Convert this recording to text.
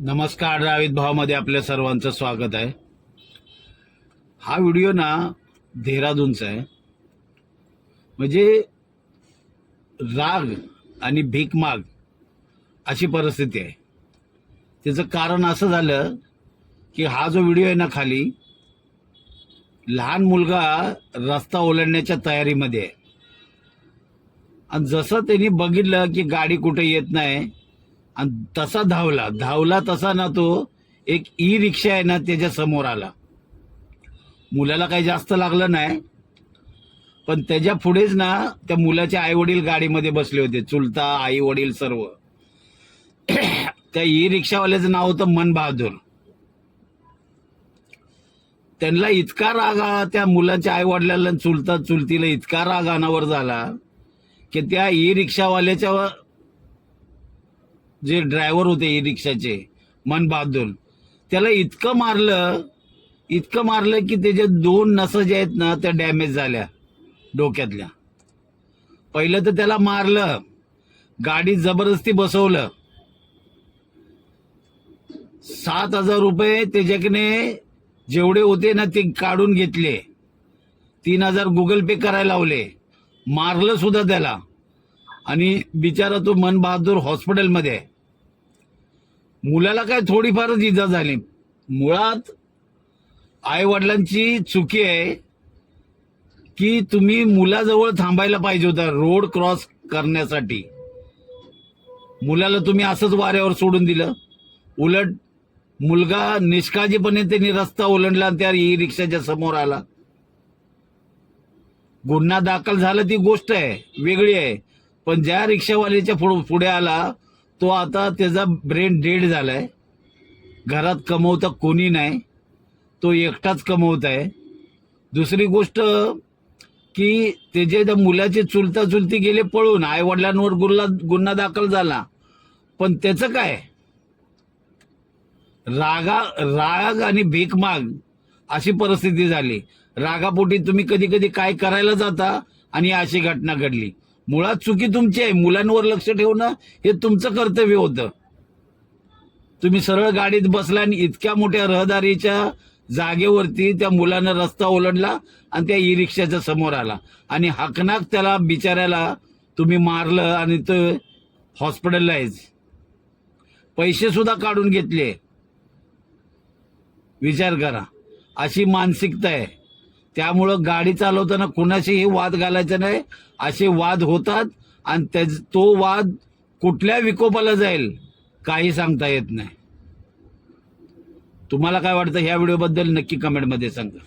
नमस्कार रावित भावामध्ये आपल्या सर्वांचं स्वागत आहे. हा व्हिडिओ ना देहरादूनचा आहे. म्हणजे राग आणि भीक माग अशी परिस्थिती आहे. त्याचं कारण असं झालं की हा जो व्हिडिओ आहे ना खाली लहान मुलगा रस्ता ओलांडण्याच्या तयारीमध्ये आहे. आणि जसं त्यांनी बघितलं की गाडी कुठे येत नाही आणि तसा धावला धावला तसा ना तो एक ई रिक्षा आहे ना त्याच्यासमोर आला. मुलाला काही जास्त लागलं नाही पण त्याच्या पुढेच ना त्या मुलाचे आई वडील गाडीमध्ये बसले होते चुलता आई वडील सर्व. त्या ई रिक्षावाल्याचं नाव होतं मन बहादूर. त्यांना इतका राग आला त्या मुलाच्या आई वडिलांना चुलता चुलतीला इतका राग अनावर झाला की त्या ई रिक्षावाल्याच्या जे ड्रायव्हर होते ई रिक्षाचे मन बहादूर त्याला इतकं मारलं इतकं मारलं की त्याच्या दोन नस ज्या आहेत ना त्या डॅमेज झाल्या डोक्यातल्या. पहिलं तर त्याला मारलं गाडी जबरदस्ती बसवलं. सात हजार रुपये त्याच्याकडे जेवढे होते ना ते काढून घेतले. तीन हजार गुगल पे करायला लावले. मारलं सुद्धा त्याला. आणि बिचारा तो मन बहादूर हॉस्पिटलमध्ये आहे. मुलाला काय थोडीफारच इजा झाली. मुळात आई वडिलांची चुकी आहे की तुम्ही मुलाजवळ थांबायला पाहिजे होता रोड क्रॉस करण्यासाठी. मुलाला तुम्ही असंच वाऱ्यावर सोडून दिलं. उलट मुलगा निष्काळजीपणे त्यांनी रस्ता ओलांडला आणि त्या ई रिक्षाच्या समोर आला. गुन्हा दाखल झाला ती गोष्ट आहे वेगळी आहे. पण ज्या रिक्षावाल्याच्या पुढे आला तो आता त्याचा ब्रेन डेड झालाय. घरात कमवता कोणी नाही. तो एकटाच कमवत आहे दुसरी गोष्ट की त्याचे त्या मुलाचे चुलता चुलती गेले पळून आई वडिलांवर गुन्हा गुन्हा दाखल झाला. पण त्याचं काय? रागा राग आणि भीकमाग अशी परिस्थिती झाली. रागापोटी तुम्ही कधी कधी काय करायला जाता आणि अशी घटना घडली. मुळात चुकी तुमची आहे. मुलांवर लक्ष ठेवणं हे तुमचं कर्तव्य होतं. तुम्ही सरळ गाडीत बसला आणि इतक्या मोठ्या रहदारीच्या जागेवरती त्या मुलानं रस्ता ओलांडला आणि त्या ई रिक्षाच्या समोर आला. आणि हकनाक त्याला बिचाऱ्याला तुम्ही मारलं आणि तो हॉस्पिटलला पैसे सुद्धा काढून घेतले. विचार करा. अशी मानसिकता आहे. त्यामुळं गाडी चालवताना कुणाशीही वाद घालायचा नाही. असे वाद होतात आणि त्याच- तो वाद कुठल्या विकोपाला जाईल काही सांगता येत नाही. तुम्हाला काय वाटतं ह्या व्हिडिओबद्दल नक्की कमेंटमध्ये सांगा.